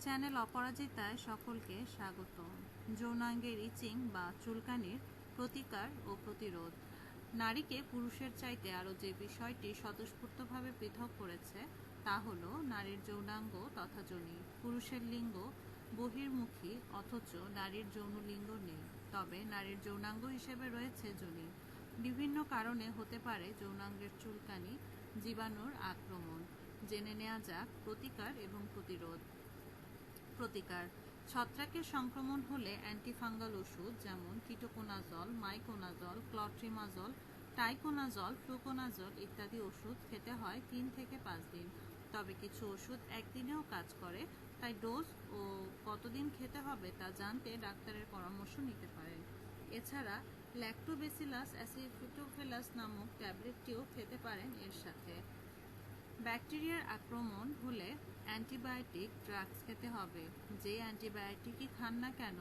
Channel অপরাজিতায় সকলকে স্বাগত। যৌনাঙ্গের ইচিং বা চুলকানির প্রতিকার ও প্রতিরোধ। নারীকে পুরুষের চাইতে আরও যে বিষয়টি স্বতঃস্ফূর্তভাবে পৃথক করেছে, তা হল নারীর যৌনাঙ্গ তথা যোনি। পুরুষের লিঙ্গ বহির্মুখী, অথচ নারীর যৌন লিঙ্গ নেই। তবে নারীর যৌনাঙ্গ হিসেবে রয়েছে যোনি। বিভিন্ন কারণে হতে পারে যৌনাঙ্গের চুলকানি, জীবাণুর আক্রমণ। জেনে নেওয়া যাক প্রতিকার এবং প্রতিরোধ। প্রতিকার। ছত্রাকের সংক্রমণ হলে অ্যান্টিফাঙ্গাল ওষুধ যেমন ketoconazole miconazole, clotrimazole, tioconazole, fluconazole ইত্যাদি ওষুধ খেতে হয় তিন থেকে পাঁচ দিন। তবে কিছু ওষুধ একদিনেও কাজ করে, তাই ডোজ ও কতদিন খেতে হবে তা জানতে ডাক্তারের পরামর্শ নিতে পারেন। এছাড়া ল্যাক্টোবেসিলাস অ্যাসিফিটোফিলাস নামক ট্যাবলেটটিও খেতে পারেন এর সাথে। ব্যাকটেরিয়ার আক্রমণ হলে অ্যান্টিবায়োটিক ড্রাগস খেতে হবে। যে অ্যান্টিবায়োটিকই খান না কেন,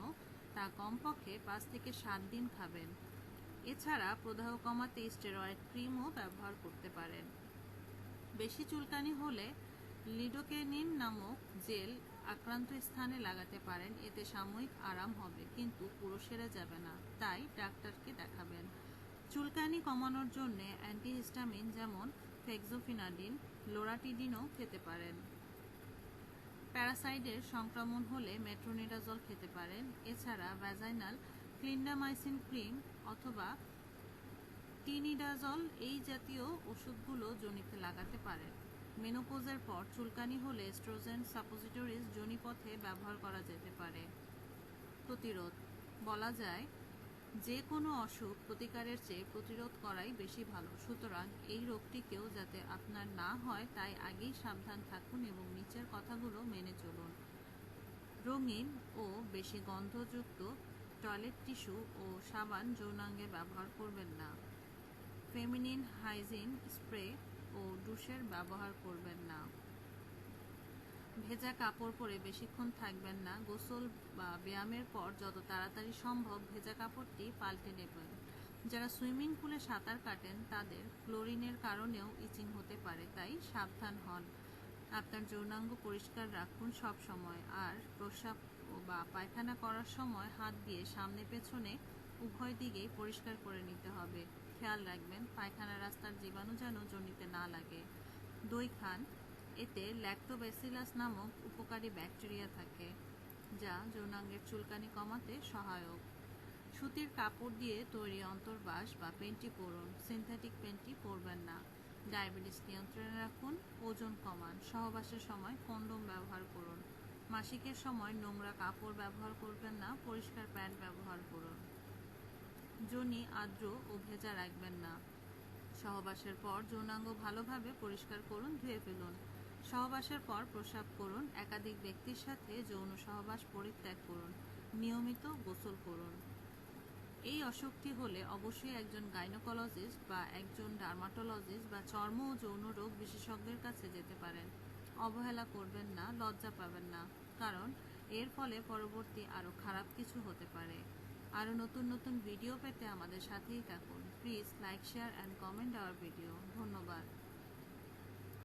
তা কমপক্ষে পাঁচ থেকে সাত দিন খাবেন। এছাড়া প্রদাহ কমাতে স্টেরয়েড ক্রিমও ব্যবহার করতে পারেন। বেশি চুলকানি হলে লিডোকেনিন নামক জেল আক্রান্ত স্থানে লাগাতে পারেন। এতে সাময়িক আরাম হবে, কিন্তু পুরো সেরে যাবে না। তাই ডাক্তারকে দেখাবেন। চুলকানি কমানোর জন্য অ্যান্টিহিস্টামিন যেমন ফেক্সোফিনাডিন লোরাটিডিনও খেতে পারেন। প্যারাসাইডের সংক্রমণ হলে মেট্রোনিডাজল খেতে পারেন। এছাড়া ভ্যাজাইনাল ক্লিন্ডামাইসিন ক্রিম অথবা টিনিডাজল এই জাতীয় ওষুধগুলো জনিতে লাগাতে পারেন। মেনোপোজের পর চুলকানি হলে স্ট্রোজেন সাপোজিটরিজ জনিপথে ব্যবহার করা যেতে পারে। প্রতিরোধ, বলা যায় যে কোনো অসুখ প্রতিকারের চেয়ে প্রতিরোধ করাই বেশি ভালো। সুতরাং এই রোগটিকেও যাতে আপনার না হয়, তাই আগেই সাবধান থাকুন এবং নিচের কথাগুলো মেনে চলুন। রঙিন ও বেশি গন্ধযুক্ত টয়লেট টিস্যু ও সাবান যৌনাঙ্গে ব্যবহার করবেন না। ফেমিনিন হাইজিন স্প্রে ও ডুশের ব্যবহার করবেন না। ভেজা কাপড় পরে বেশিক্ষণ থাকবেন না। গোসল বা ব্যায়ামের পর যত তাড়াতাড়ি সম্ভব ভেজা কাপড়টি পাল্টে নেবেন। যারা সুইমিং পুলে সাঁতার কাটেন, তাদের ক্লোরিনের কারণেও ইচিং হতে পারে, তাই সাবধান হন। আপনার যৌনাঙ্গ পরিষ্কার রাখুন সব সময়, আর প্রস্রাব বা পায়খানা করার সময় হাত দিয়ে সামনে পেছনে উভয় দিকেই পরিষ্কার করে নিতে হবে। খেয়াল রাখবেন পায়খানা রাস্তার জীবাণু যেন জনিতে না লাগে। দই খান এতে ল্যাক্টোবেসিলাস নামক উপকারী ব্যাকটেরিয়া থাকে, যা যৌনাঙ্গের চুলকানি কমাতে সহায়ক। সুতির কাপড় দিয়ে তৈরি অন্তর্বাস বা পেন্টি পরুন সিনথেটিক পেন্টি পরবেন না। ডায়াবেটিস নিয়ন্ত্রণে রাখুন, ওজন কমান, সহবাসের সময় কন্ডোম ব্যবহার করুন। মাসিকের সময় নোংরা কাপড় ব্যবহার করবেন না, পরিষ্কার প্যান্ট ব্যবহার করুন। জনি আর্দ্র ও ভেজা রাখবেন না। সহবাসের পর যৌনাঙ্গ ভালোভাবে পরিষ্কার করুন, ধুয়ে ফেলুন। সহবাসের পর প্রসাব করুন, একাধিক ব্যক্তির সাথে যৌন সহবাস পরিত্যাগ করুন, নিয়মিত গোসল করুন। এই অসুখটি হলে অবশ্যই একজন গাইনোকোলজিস্ট বা একজন ডার্মাটোলজিস্ট বা চর্ম ও যৌন রোগ বিশেষজ্ঞের কাছে যেতে পারেন। অবহেলা করবেন না, লজ্জা পাবেন না, কারণ এর ফলে পরবর্তী আরও খারাপ কিছু হতে পারে। আরও নতুন নতুন ভিডিও পেতে আমাদের সাথেই থাকুন। Please like, share, and comment our video. ধন্যবাদ।